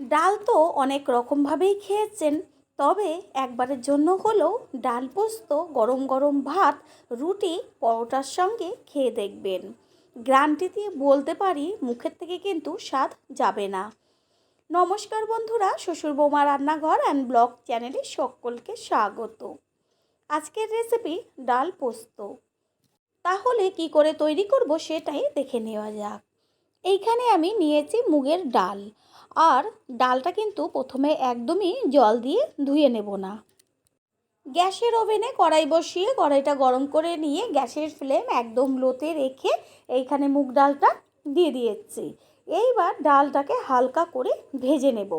ডাল তো অনেক রকমভাবেই খেয়েছেন, তবে একবারের জন্য হলেও ডাল পোস্ত, গরম গরম ভাত, রুটি, পরোটার সঙ্গে খেয়ে দেখবেন। গ্রান্টি দিয়ে বলতে পারি মুখের থেকে কিন্তু স্বাদ যাবে না। নমস্কার বন্ধুরা, শ্বশুর বৌমা রান্নাঘর অ্যান্ড ব্লগ চ্যানেলে সকলকে স্বাগত। আজকের রেসিপি ডাল পোস্ত। তাহলে কি করে তৈরি করব সেটাই দেখে নেওয়া যাক। এইখানে আমি নিয়েছি মুগের ডাল। আর ডালটা কিন্তু প্রথমে একদমই জল দিয়ে ধুয়ে নেব না। গ্যাসের ওভেনে কড়াই বসিয়ে কড়াইটা গরম করে নিয়ে গ্যাসের ফ্লেম একদম লোতে রেখে এইখানে মুগ ডালটা দিয়ে দিয়েছি। এইবার ডালটাকে হালকা করে ভেজে নেব।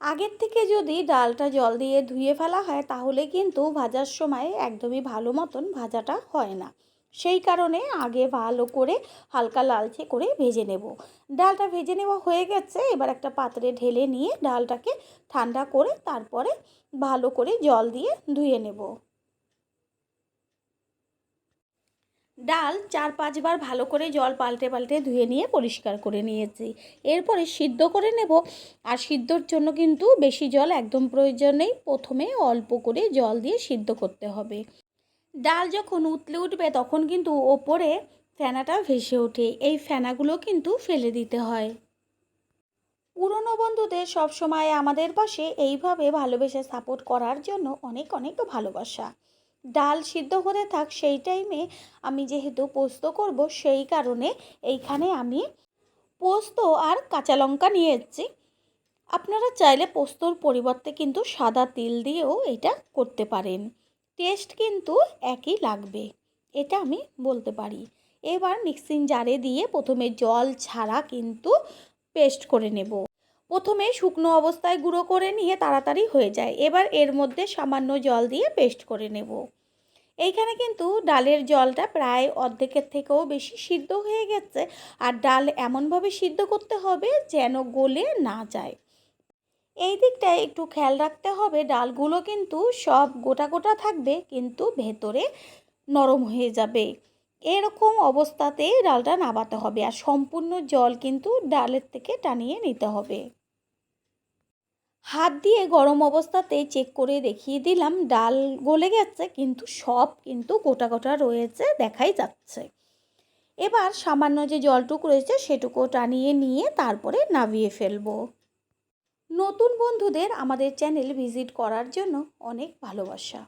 আগের থেকে যদি ডালটা জল দিয়ে ধুয়ে ফেলা হয় তাহলে কিন্তু ভাজার সময় একদমই ভালো মতন ভাজাটা হয় না। সেই কারণে আগে ভালো করে হালকা লালচে করে ভেজে নেব। ডালটা ভেজে নেওয়া হয়ে গেছে, এবার একটা পাত্রে ঢেলে নিয়ে ডালটাকে ঠান্ডা করে তারপরে ভালো করে জল দিয়ে ধুয়ে নেব। ডাল চার পাঁচবার ভালো করে জল পাল্টে পাল্টে ধুয়ে নিয়ে পরিষ্কার করে নিয়েছি। এরপরে সিদ্ধ করে নেব, আর সিদ্ধর জন্য কিন্তু বেশি জল একদম প্রয়োজন নেই। প্রথমে অল্প করে জল দিয়ে সিদ্ধ করতে হবে। ডাল যখন উতলে উঠবে তখন কিন্তু ওপরে ফেনাটা ভেসে ওঠে। এই ফেনাগুলো কিন্তু ফেলে দিতে হয়। পুরনো বন্ধুদের সবসময় আমাদের পাশে এইভাবে ভালোবেসে সাপোর্ট করার জন্য অনেক অনেক ভালোবাসা। ডাল সিদ্ধ হতে থাক সেই টাইমে আমি যেহেতু পোস্ত করব সেই কারণে এইখানে আমি পোস্ত আর কাঁচা লঙ্কা নিয়ে এসেছি আপনারা চাইলে পোস্তর পরিবর্তে কিন্তু সাদা তিল দিয়েও এটা করতে পারেন। টেস্ট কিন্তু একই লাগবে, এটা আমি বলতে পারি। এবার মিক্সিং জারে দিয়ে প্রথমে জল ছাড়া কিন্তু পেস্ট করে নেব। প্রথমে শুকনো অবস্থায় গুঁড়ো করে নিয়ে তাড়াতাড়ি হয়ে যায়। এবার এর মধ্যে সামান্য জল দিয়ে পেস্ট করে নেব। এইখানে কিন্তু ডালের জলটা প্রায় অর্ধেকের থেকেও বেশি সিদ্ধ হয়ে গেছে। আর ডাল এমনভাবে সিদ্ধ করতে হবে যেন গলে না যায়। এই দিকটায় একটু খেয়াল রাখতে হবে, ডালগুলো কিন্তু সব গোটা গোটা থাকবে, কিন্তু ভেতরে নরম হয়ে যাবে। এরকম অবস্থাতে ডালটা নাবাতে হবে আর সম্পূর্ণ জল কিন্তু ডালের থেকে টানিয়ে নিতে হবে। হাত দিয়ে গরম অবস্থাতে চেক করে দেখিয়ে দিলাম, ডাল গলে গেছে, কিন্তু সব কিন্তু গোটা গোটা রয়েছে, দেখাই যাচ্ছে। এবার সামান্য যে জলটুকু রয়েছে সেটুকু টানিয়ে নিয়ে তারপরে নামিয়ে ফেলব। নতুন বন্ধুদের আমাদের চ্যানেল ভিজিট করার জন্য অনেক ভালোবাসা।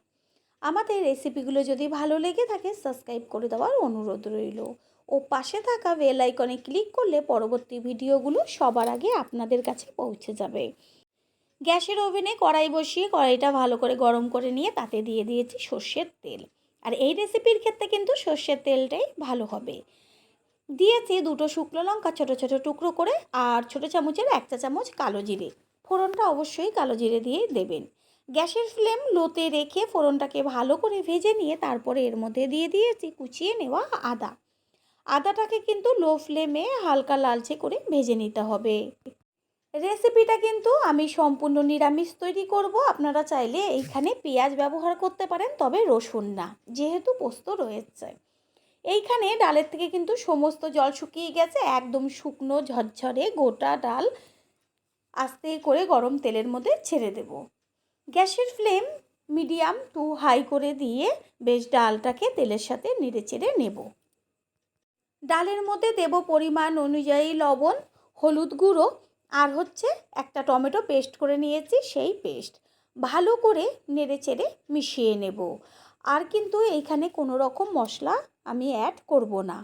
আমাদের রেসিপিগুলো যদি ভালো লেগে থাকে, সাবস্ক্রাইব করে দেওয়ার অনুরোধ রইল। ও পাশে থাকা বেল আইকনে ক্লিক করলে পরবর্তী ভিডিওগুলো সবার আগে আপনাদের কাছে পৌঁছে যাবে। গ্যাসের ওভেনে কড়াই বসিয়ে কড়াইটা ভালো করে গরম করে নিয়ে তাতে দিয়ে দিয়েছি সর্ষের তেল। আর এই রেসিপির ক্ষেত্রে কিন্তু সর্ষের তেলটাই ভালো হবে। দিয়েছি দুটো শুকনো লঙ্কা ছোটো ছোটো টুকরো করে আর ছোটো চামচের এক চা চামচ কালো জিরে। ফোড়নটা অবশ্যই কালো জিরে দিয়ে দেবেন। গ্যাসের ফ্লেম লোতে রেখে ফোড়নটাকে ভালো করে ভেজে নিয়ে তারপরে এর মধ্যে দিয়ে দিয়েছি কুচিয়ে নেওয়া আদা। আদাটাকে কিন্তু লো ফ্লেমে হালকা লালচে করে ভেজে নিতে হবে। রেসিপিটা কিন্তু আমি সম্পূর্ণ নিরামিষ তৈরি করব। আপনারা চাইলে এইখানে পেঁয়াজ ব্যবহার করতে পারেন, তবে রসুন না, যেহেতু পোস্ত রয়েছে। এইখানে ডালের থেকে কিন্তু সমস্ত জল শুকিয়ে গেছে, একদম শুকনো ঝরঝরে গোটা ডাল আস্তে করে গরম তেলের মধ্যে ছেড়ে দেব। গ্যাসের ফ্লেম মিডিয়াম টু হাই করে দিয়ে বেশ ডালটাকে তেলের সাথে নেড়ে চেড়ে নেব। ডালের মধ্যে দেব পরিমাণ অনুযায়ী লবণ, হলুদ গুঁড়ো আর হচ্ছে একটা টমেটো পেস্ট করে নিয়েছি সেই পেস্ট। ভালো করে নেড়ে চেড়ে মিশিয়ে নেব। আর কিন্তু এইখানে কোনো রকম মশলা আমি অ্যাড করব না।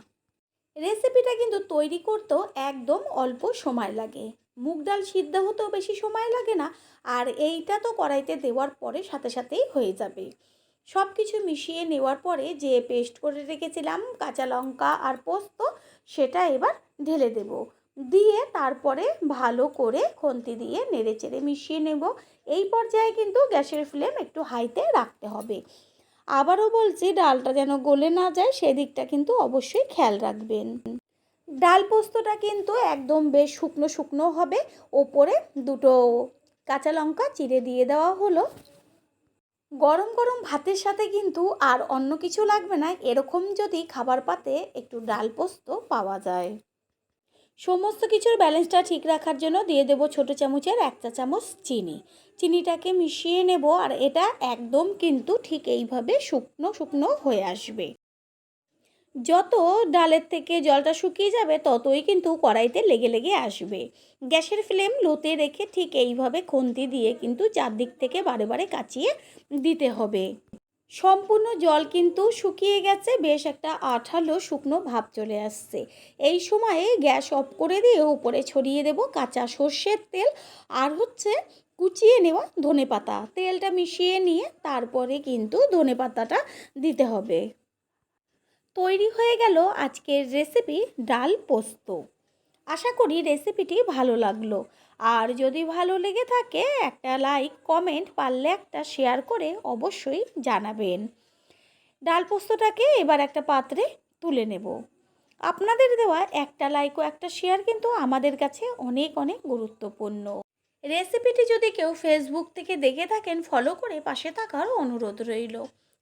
রেসিপিটা কিন্তু তৈরি করতেও একদম অল্প সময় লাগে। মুগ ডাল সিদ্ধ হতেও বেশি সময় লাগে না, আর এইটা তো কড়াইতে দেওয়ার পরে সাথে সাথেই হয়ে যাবে। সব কিছু মিশিয়ে নেওয়ার পরে যে পেস্ট করে রেখেছিলাম, কাঁচা লঙ্কা আর পোস্ত, সেটা এবার ঢেলে দেব। দিয়ে তারপরে ভালো করে খন্তি দিয়ে নেড়ে চেড়ে মিশিয়ে নেব। এই পর্যায়ে কিন্তু গ্যাসের ফ্লেম একটু হাইতে রাখতে হবে। আবারও বলছি, ডালটা যেন গলে না যায়, সেদিকটা কিন্তু অবশ্যই খেয়াল রাখবেন। ডাল পোস্তটা কিন্তু একদম বেশ শুকনো শুকনো হবে। ওপরে দুটো কাঁচা লঙ্কা চিড়ে দিয়ে দেওয়া হলো। গরম গরম ভাতের সাথে কিন্তু আর অন্য কিছু লাগবে না। এরকম যদি খাবার পাতে একটু ডাল পোস্ত পাওয়া যায়। সমস্ত কিছুর ব্যালেন্সটা ঠিক রাখার জন্য দিয়ে দেবো ছোটো চামচের এক চা চামচ চিনি। চিনিটাকে মিশিয়ে নেব আর এটা একদম কিন্তু ঠিক এইভাবে শুকনো শুকনো হয়ে আসবে। যত ডালের থেকে জলটা শুকিয়ে যাবে, ততই কিন্তু কড়াইতে লেগে লেগে আসবে। গ্যাসের ফ্লেম লোতে রেখে ঠিক এইভাবে খুন্তি দিয়ে কিন্তু চারদিক থেকে বারে বারে কাচিয়ে দিতে হবে। সম্পূর্ণ জল কিন্তু শুকিয়ে গেছে, বেশ একটা আঠালো শুকনো ভাব চলে আসছে। এই সময়ে গ্যাস অফ করে দিয়ে উপরে ছড়িয়ে দেব কাঁচা সর্ষের তেল আর হচ্ছে কুচিয়ে নেওয়া ধনে পাতা তেলটা মিশিয়ে নিয়ে তারপরে কিন্তু ধনে পাতাটা দিতে হবে। তৈরি হয়ে গেল আজকের রেসিপি ডাল পোস্ত। আশা করি রেসিপিটি ভালো লাগল। আর যদি ভালো লেগে থাকে, একটা লাইক কমেন্ট পারলে একটা শেয়ার করে অবশ্যই জানাবেন। ডাল পোস্তটাকে এবার একটা পাত্রে তুলে নেব। আপনাদের দেওয়া একটা লাইক ও একটা শেয়ার কিন্তু আমাদের কাছে অনেক অনেক গুরুত্বপূর্ণ। রেসিপিটি যদি কেউ ফেসবুক থেকে দেখে থাকেন ফলো করে পাশে থাকার অনুরোধ রইল।